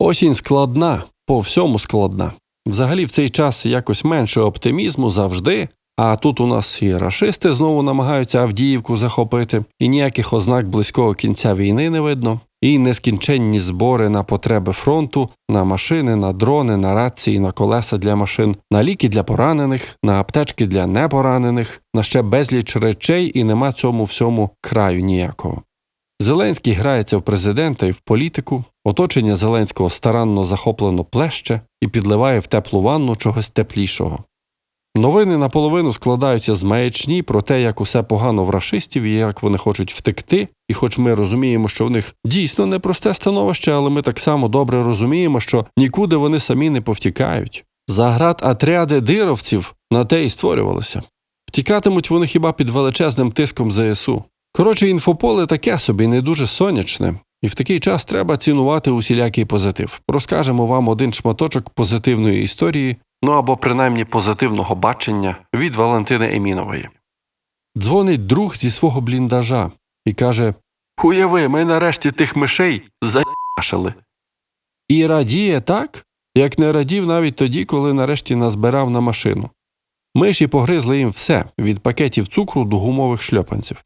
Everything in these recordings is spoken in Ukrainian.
Осінь складна, по всьому складна. Взагалі в цей час якось менше оптимізму завжди. А тут у нас і рашисти знову намагаються Авдіївку захопити, і ніяких ознак близького кінця війни не видно, і нескінченні збори на потреби фронту, на машини, на дрони, на рації, на колеса для машин, на ліки для поранених, на аптечки для непоранених, на ще безліч речей, і нема цьому всьому краю ніякого. Зеленський грається в президента і в політику, оточення Зеленського старанно захоплено плеще і підливає в теплу ванну чогось теплішого. Новини наполовину складаються з маячні про те, як усе погано в рашистів і як вони хочуть втекти. І хоч ми розуміємо, що в них дійсно непросте становище, але ми так само добре розуміємо, що нікуди вони самі не повтікають. Заград отряди дировців на те і створювалися. Втікатимуть вони хіба під величезним тиском ЗСУ. Коротше, інфополе таке собі не дуже сонячне, і в такий час треба цінувати усілякий позитив. Розкажемо вам один шматочок позитивної історії, ну або принаймні позитивного бачення від Валентини Емінової. Дзвонить друг зі свого бліндажа і каже: Уяви, ми нарешті тих мишей заяшили. І радіє так, як не радів навіть тоді, коли нарешті назбирав на машину. Миші погризли їм все від пакетів цукру до гумових шльопанців.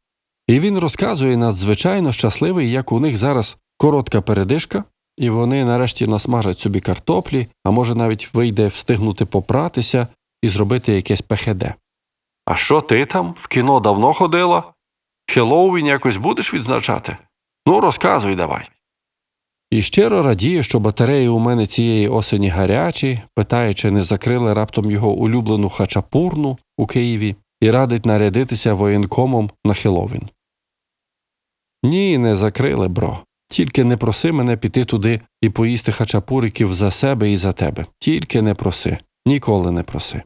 І він розказує надзвичайно щасливий, як у них зараз коротка передишка, і вони нарешті насмажать собі картоплі, а може навіть вийде встигнути попратися і зробити якесь ПХД. А що ти там? В кіно давно ходила? Хеллоуін якось будеш відзначати? Ну, розказуй давай. І щиро радіє, що батареї у мене цієї осені гарячі, питає, чи не закрили раптом його улюблену хачапурну у Києві і радить нарядитися воєнкомом на Хеллоуін. Ні, не закрили, бро. Тільки не проси мене піти туди і поїсти хачапуриків за себе і за тебе. Тільки не проси, ніколи не проси.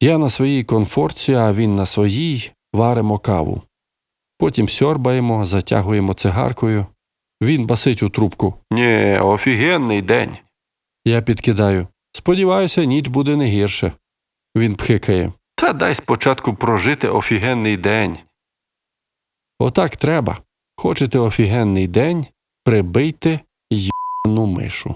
Я на своїй конфорці, а він на своїй варимо каву. Потім сьорбаємо, затягуємо цигаркою. Він басить у трубку. Нє, офігенний день. Я підкидаю. Сподіваюся, ніч буде не гірше. Він пхикає. Та дай спочатку прожити офігенний день. Отак треба. Хочете офігенний день, прибийте й**ну мишу.